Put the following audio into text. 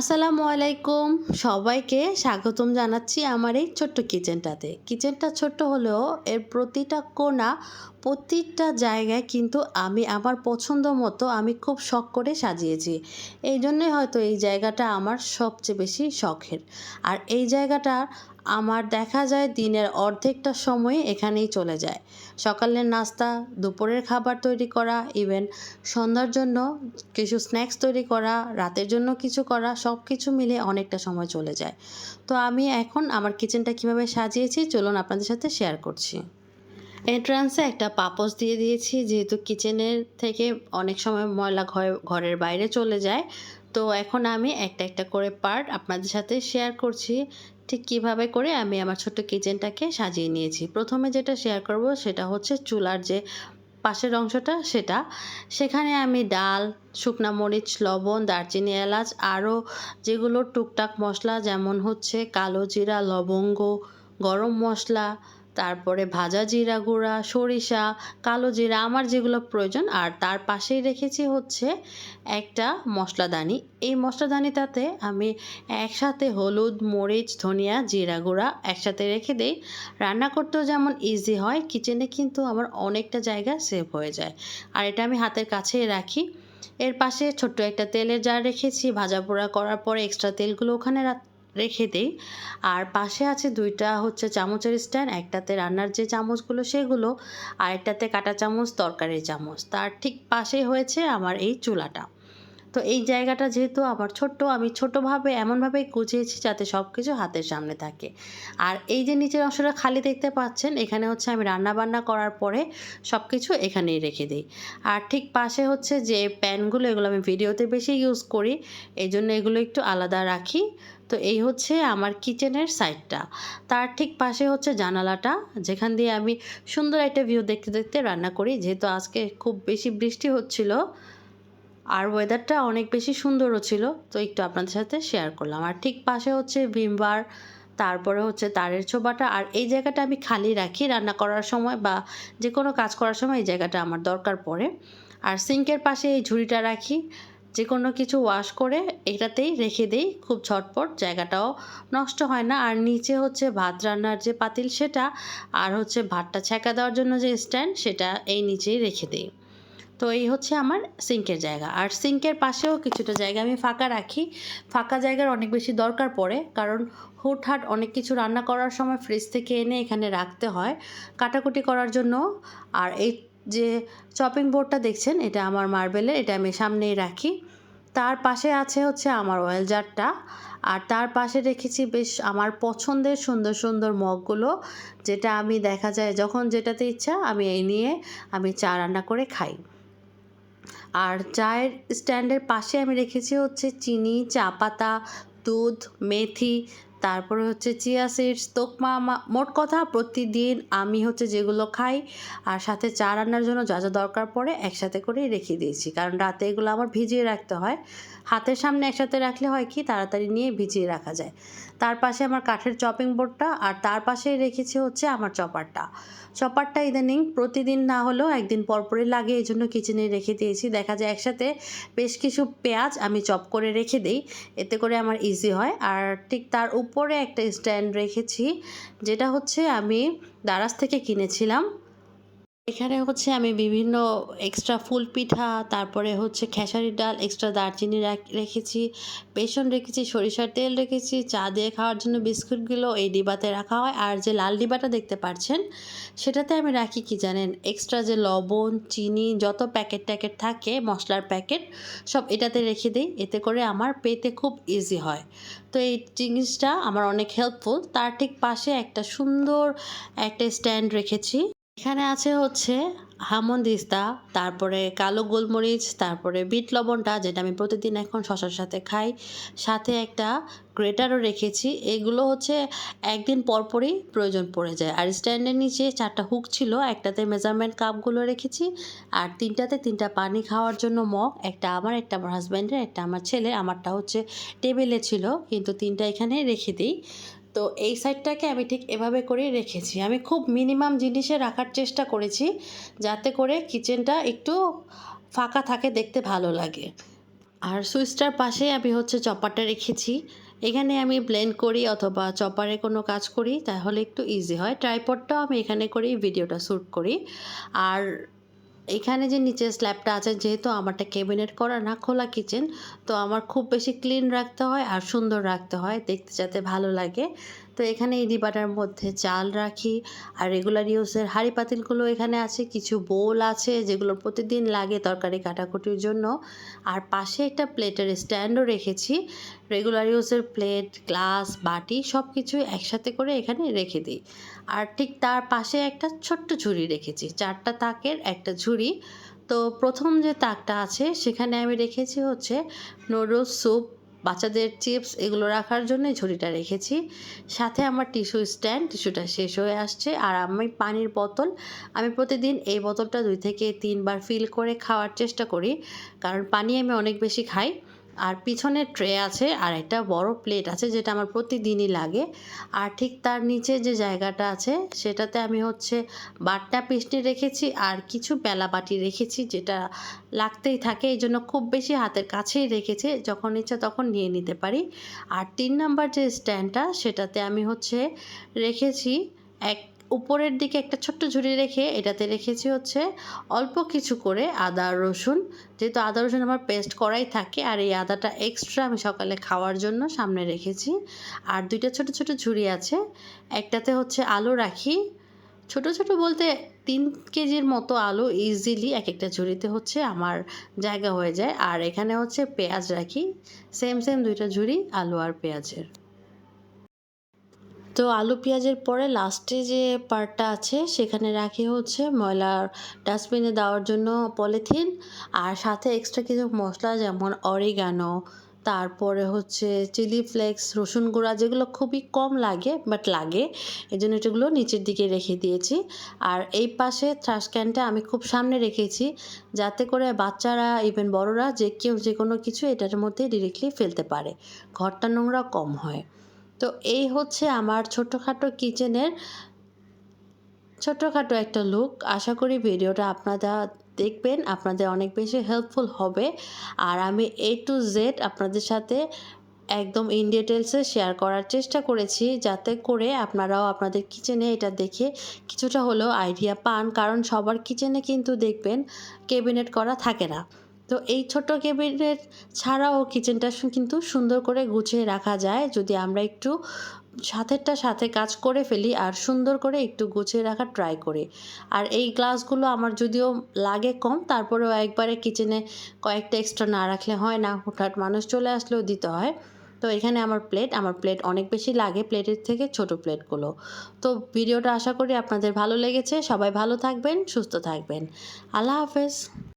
আসসালামু আলাইকুম। সবাইকে স্বাগতম জানাচ্ছি আমার এই ছোট্ট কিচেনটাতে। কিচেনটা ছোট্ট হলেও এর প্রতিটা কোনা, প্রতিটা জায়গায় কিন্তু আমি আমার পছন্দ মতো আমি খুব শখ করে সাজিয়েছি। এই জন্যই হয়তো এই জায়গাটা আমার সবচেয়ে বেশি শখের। আর এই জায়গাটা আমার দেখা যায় দিনের অর্ধেকটা সময় এখানেই চলে যায়। সকালের নাস্তা, দুপুরের খাবার তৈরি করা ইভেন সন্ধ্যার জন্য কিছু স্ন্যাক্স তৈরি করা, রাতের জন্য কিছু করা সব কিছু মিলে অনেকটা সময় চলে যায়। তো আমি এখন আমার কিচেনটা কীভাবে সাজিয়েছি চলুন আপনাদের সাথে শেয়ার করছি। এন্ট্রান্সে একটা পাপোস দিয়ে দিয়েছি, যেহেতু কিচেনের থেকে অনেক সময় ময়লা ঘর ঘরের বাইরে চলে যায়। তো এখন আমি একটা একটা করে পার্ট আপনাদের সাথে শেয়ার করছি। ঠিক কীভাবে করে আমি আমার ছোট্ট কিচেনটাকে সাজিয়ে নিয়েছি। প্রথমে যেটা শেয়ার করব সেটা হচ্ছে চুলার যে পাশের অংশটা, সেটা। সেখানে আমি ডাল, শুকনা মরিচ, লবণ, দারচিনি, এলাচ, আরও যেগুলো টুকটাক মশলা যেমন হচ্ছে কালো জিরা, লবঙ্গ, গরম মশলা তারপরে ভাজা জিরা গুঁড়া, সরিষা, কালো জিরা, আমার যেগুলো প্রয়োজন। আর তার পাশেই রেখেছি হচ্ছে একটা মশলাদানি। এই মশলাদানিটাতে আমি একসাথে হলুদ, মরিচ, ধনিয়া, জিরা গুঁড়া একসাথে রেখে দিই। রান্না করতেও যেমন ইজি হয় কিচেনে কিন্তু আমার অনেকটা জায়গা সেভ হয়ে যায়। আর এটা আমি হাতের কাছেই রাখি। এর পাশে ছোট্ট একটা তেলের জার রেখেছি। ভাজা পোড়া করার পরে এক্সট্রা তেলগুলো ওখানে রেখে দিই। আর পাশে আছে দুইটা হচ্ছে চামচের স্ট্যান্ড, একটাতে রান্নার যে চামচগুলো সেগুলো, আর একটাতে কাটা চামচ, তরকারির চামচ। তার ঠিক পাশেই হয়েছে আমার এই চুলাটা। তো এই জায়গাটা যেহেতু আমার ছোট্ট, আমি ছোটোভাবে এমনভাবেই গুছিয়েছি যাতে সব কিছু হাতের সামনে থাকে। আর এই যে নিচের অংশটা খালি দেখতে পাচ্ছেন, এখানে হচ্ছে আমি রান্না বান্না করার পরে সব কিছু এখানেই রেখে দিই। আর ঠিক পাশে হচ্ছে যে প্যানগুলো, এগুলো আমি ভিডিওতে বেশি ইউজ করি এই জন্য এগুলো একটু আলাদা রাখি। তো এই হচ্ছে আমার কিচেনের সাইডটা। তার ঠিক পাশে হচ্ছে জানালাটা, যেখান দিয়ে আমি সুন্দর একটা ভিউ দেখতে দেখতে রান্না করি। যেহেতু আজকে খুব বেশি বৃষ্টি হচ্ছিল আর ওয়েদারটা অনেক বেশি সুন্দরও ছিল, তো একটু আপনাদের সাথে শেয়ার করলাম। আর ঠিক পাশে হচ্ছে ভিমবার, তারপরে হচ্ছে তারের ছোবাটা আর এই জায়গাটা আমি খালি রাখি রান্না করার সময় বা যে কোনো কাজ করার সময় এই জায়গাটা আমার দরকার পড়ে। আর সিঙ্কের পাশে এই ঝুড়িটা রাখি যে কোনো কিছু ওয়াশ করে এটাতেই রেখে দেই, খুব ঝটপট, জায়গাটাও নষ্ট হয় না। আর নিচে হচ্ছে ভাত রান্নার যে পাতিল সেটা, আর হচ্ছে ভাতটা ছেঁকা দেওয়ার জন্য যে স্ট্যান্ড সেটা এই নিচেই রেখে দিই। তো এই হচ্ছে আমার সিঙ্কের জায়গা। আর সিঙ্কের পাশেও কিছুটা জায়গা আমি ফাঁকা রাখি। ফাঁকা জায়গার অনেক বেশি দরকার পড়ে, কারণ হুটহাট অনেক কিছু রান্না করার সময় ফ্রিজ থেকে এনে এখানে রাখতে হয় কাটাকুটি করার জন্য। আর এই যে চপিং বোর্ডটা দেখছেন, এটা আমার মার্বেলের, এটা আমি সামনেই রাখি। তার পাশে আছে হচ্ছে আমার অয়েল জারটা আর তার পাশে রেখেছি বেশ আমার পছন্দের সুন্দর সুন্দর মগগুলো, যেটা আমি দেখা যায় যখন যেটাতে ইচ্ছা আমি এই নিয়ে আমি চা রান্না করে খাই। আর চায়ের স্ট্যান্ডের পাশে আমি রেখেছি হচ্ছে চিনি, চা পাতা, দুধ, মেথি, তারপরে হচ্ছে চিয়া সিডস তোকমা মোট কথা প্রতিদিন আমি হচ্ছে যেগুলো খাই আর সাথে চা রান্নার জন্য যা যা দরকার পড়ে একসাথে করেই রেখে দিয়েছি। কারণ রাতে এগুলো আমার ভিজিয়ে রাখতে হয়। হাতের সামনে একসাথে রাখলে হয় কি? তাড়াতাড়ি নিয়ে ভিজিয়ে রাখা যায়। তার পাশে আমার কাঠের চপিং বোর্ডটা আর তার পাশেই রেখেছি হচ্ছে আমার চপারটা। চপারটা ইদানিং প্রতিদিন না হলেও একদিন পরপরই লাগে এই জন্য কিচেনে রেখে দিয়েছি। দেখা যায় একসাথে বেশ কিছু পেঁয়াজ আমি চপ করে রেখে দিই, এতে করে আমার ইজি হয়। আর ঠিক তার উপরে একটা স্ট্যান্ড রেখেছি, যেটা হচ্ছে আমি দারাজ থেকে কিনেছিলাম। এখানে হচ্ছে আমি বিভিন্ন এক্সট্রা ফুল পিঠা, তারপরে হচ্ছে খেসারির ডাল এক্সট্রা দারচিনি রেখেছি, বেসন রেখেছি, সরিষার তেল রেখেছি, চা দিয়ে খাওয়ার জন্য বিস্কুটগুলো এই ডিবাতে রাখা হয়। আর যে লাল ডিবাটা দেখতে পাচ্ছেন সেটাতে আমি রাখি কি জানেন? এক্সট্রা যে লবণ, চিনি, যত প্যাকেট ট্যাকেট থাকে, মশলার প্যাকেট সব এটাতে রেখে দিই। এতে করে আমার পেতে খুব ইজি হয়। তো এই জিনিসটা আমার অনেক হেল্পফুল তার ঠিক পাশে একটা সুন্দর একটা স্ট্যান্ড রেখেছি। এখানে আছে হচ্ছে হামন্দিস্তা তারপরে কালো গোলমরিচ, তারপরে বিট লবণটা যেটা আমি প্রতিদিন এখন শশার সাথে খাই। সাথে একটা গ্রেটারও রেখেছি। এগুলো হচ্ছে একদিন পরপরই প্রয়োজন পড়ে যায়। আর স্ট্যান্ডের নিচে চারটা হুক ছিল, একটাতে মেজারমেন্ট কাপগুলো রেখেছি আর তিনটাতে তিনটা পানি খাওয়ার জন্য মগ, একটা আমার একটা আমার হাজব্যান্ডের, একটা আমার ছেলে আমারটা হচ্ছে টেবিলে ছিল, কিন্তু তিনটা এখানে রেখে দিই। তো এই সাইডটাকে আমি ঠিক এভাবে করেই রেখেছি। আমি খুব মিনিমাম জিনিসে রাখার চেষ্টা করেছি যাতে করে কিচেনটা একটু ফাঁকা থাকে, দেখতে ভালো লাগে। আর সুইচটার পাশে আমি হচ্ছে চপারটা রেখেছি। এখানে আমি ব্লেন্ড করি অথবা চপারে কোনো কাজ করি, তাহলে একটু ইজি হয়। ট্রাইপডটাও আমি এখানে করেই ভিডিওটা শ্যুট করি। আর এখানে যে নিচে স্ল্যাবটা আছে, যেহেতু আমারটা ক্যাবিনেট করা না, খোলা কিচেন তো আমার খুব বেশি ক্লিন রাখতে হয় আর সুন্দর রাখতে হয়। দেখতে যাতে ভালো লাগে। তো এখানে এই ডিবাটার মধ্যে চাল রাখি। আর রেগুলার ইউজের হাঁড়ি পাতিলগুলো এখানে আছে। কিছু বোল আছে, যেগুলো প্রতিদিন লাগে তরকারি কাটাকুটির জন্য। আর পাশে একটা প্লেটের স্ট্যান্ডও রেখেছি। রেগুলার ইউজের প্লেট গ্লাস বাটি সব কিছু একসাথে করে এখানে রেখে দিই। আর ঠিক তার পাশে একটা ছোট্ট ঝুড়ি রেখেছি। চারটা তাকের একটা ঝুড়ি। তো প্রথম যে তাকটা আছে, সেখানে আমি রেখেছি হচ্ছে নুডলস স্যুপ বাচ্চাদের চিপস এগুলো রাখার জন্য ঝুড়িটা রেখেছি। সাথে আমার টিস্যু স্ট্যান্ড টিস্যুটা শেষ হয়ে আসছে। আর আমি পানির বোতল, আমি প্রতিদিন এই বোতলটা দুই থেকে তিনবার ফিল করে খাওয়ার চেষ্টা করি। কারণ পানি আমি অনেক বেশি খাই। আর পিছনে ট্রে আছে আর একটা বড় প্লেট আছে যেটা আমার প্রতিদিনই লাগে। আর ঠিক তার নিচে যে জায়গাটা আছে সেটাতে আমি হচ্ছে বাটটা পিসনি রেখেছি আর কিছু বেলা বাটি রেখেছি যেটা লাগতেই থাকে। এই জন্য খুব বেশি হাতের কাছেই রেখেছে, যখন ইচ্ছা তখন নিয়ে নিতে পারি। আর তিন নাম্বার যে স্ট্যান্ডটা সেটাতে আমি হচ্ছে রেখেছি এক উপরের দিকে একটা ছোট্ট ঝুড়ি রেখে এটাতে রেখেছি হচ্ছে অল্প কিছু করে আদা, রসুন। যেহেতু আদা, রসুন আমার পেস্ট করাই থাকে আর এই আদাটা এক্সট্রা আমি সকালে খাওয়ার জন্য সামনে রেখেছি। আর দুইটা ছোট ছোট ঝুড়ি আছে, একটাতে হচ্ছে আলু রাখি। ছোট ছোট বলতে তিন কেজির মতো আলু ইজিলি এক একটা ঝুড়িতে হচ্ছে আমার জায়গা হয়ে যায়। আর এখানে হচ্ছে পেঁয়াজ রাখি সেম সেম দুইটা ঝুড়ি আলু আর পেঁয়াজের। তো আলু পেঁয়াজের পরে লাস্টে যে পার্টটা আছে, সেখানে রাখি হচ্ছে ময়লার ডাস্টবিনে দেওয়ার জন্য পলিথিন আর সাথে এক্সট্রা কিছু মশলা যেমন অরিগানো তারপরে হচ্ছে চিলি ফ্লেক্স রসুন গুঁড়া, যেগুলো খুবই কম লাগে বাট লাগে এই জন্য এটাগুলো নিচের দিকে রেখে দিয়েছি। আর এই পাশে থ্রাশ ক্যানটা আমি খুব সামনে রেখেছি, যাতে করে বাচ্চারা ইভেন বড়রা, যে কেউ যে কোনো কিছু এটার মধ্যে ডিরেক্টলি ফেলতে পারে। ঘরটা নোংরা কম হয়। তো এই হচ্ছে আমার ছোটোখাটো কিচেনের ছোটোখাটো একটা লুক আশা করি ভিডিওটা আপনারা দেখবেন, আপনাদের অনেক বেশি হেল্পফুল হবে। আর আমি এ টু জেড আপনাদের সাথে একদম ইন ডিটেলসে শেয়ার করার চেষ্টা করেছি, যাতে করে আপনারাও আপনাদের কিচেনে এটা দেখে কিছুটা হলেও আইডিয়া পান। কারণ সবার কিচেনে কিন্তু দেখবেন ক্যাবিনেট করা থাকে না। তো এই ছোট ক্যাবিনেট ছাড়াও কিচেনটা কিন্তু সুন্দর করে গুছিয়ে রাখা যায়। যদি আমরা একটু সাথেরটা সাথে কাজ করে ফেলি আর সুন্দর করে একটু গুছিয়ে রাখার ট্রাই করি। আর এই গ্লাসগুলো আমার যদিও লাগে কম, তারপরেও একবারে কিচেনে কয়েকটা এক্সট্রা না রাখলে হয় না। হঠাৎ মানুষ চলে আসলেও দিতে হয়। তো এখানে আমার প্লেট আমার প্লেট অনেক বেশি লাগে প্লেটের থেকে ছোট প্লেটগুলো। তো ভিডিওটা আশা করি আপনাদের ভালো লেগেছে। সবাই ভালো থাকবেন, সুস্থ থাকবেন। আল্লাহ হাফেজ।